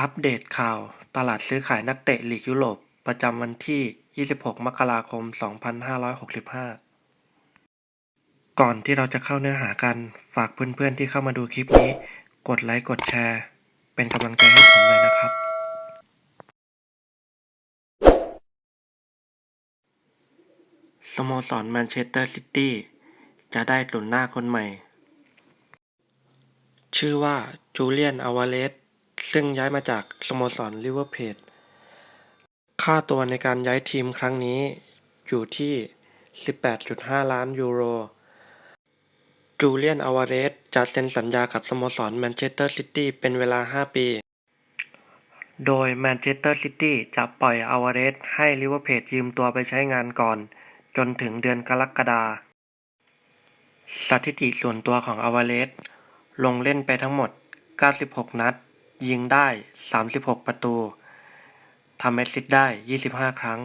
อัปเดตข่าวตลาดซื้อขายนักเตะลีกยุโรป ประจำวันที่ 26 มกราคม 2565 ก่อนที่เราจะเข้าเนื้อหากัน ฝากเพื่อนๆที่เข้ามาดูคลิปนี้ กดไลค์ กดแชร์ เป็นกำลังใจให้ผมเลยนะครับ สโมสรแมนเชสเตอร์ซิตี้จะได้ตุนหน้าคนใหม่ ชื่อว่าจูเลียนอาวาเลส ซึ่งย้ายมาจากสโมสรลิเวอร์เพจค่าตัวในการย้ายทีมครั้งนี้อยู่ที่ 18.5 ล้านยูโร จูเลียนอวาเลสจะเซ็นสัญญากับสโมสรแมนเชสเตอร์ซิตี้เป็นเวลา 5 ปี โดยแมนเชสเตอร์ซิตี้จะปล่อยอวาเรสให้ลิเวอร์เพจยืมตัวไปใช้งานก่อน จนถึงเดือนกรกฎาคม สถิติส่วนตัวของอวาเรสลงเล่นไปทั้งหมด 96 นัด ยิงได้ 36 ประตู ทำแอสซิสต์ได้ 25 ครั้ง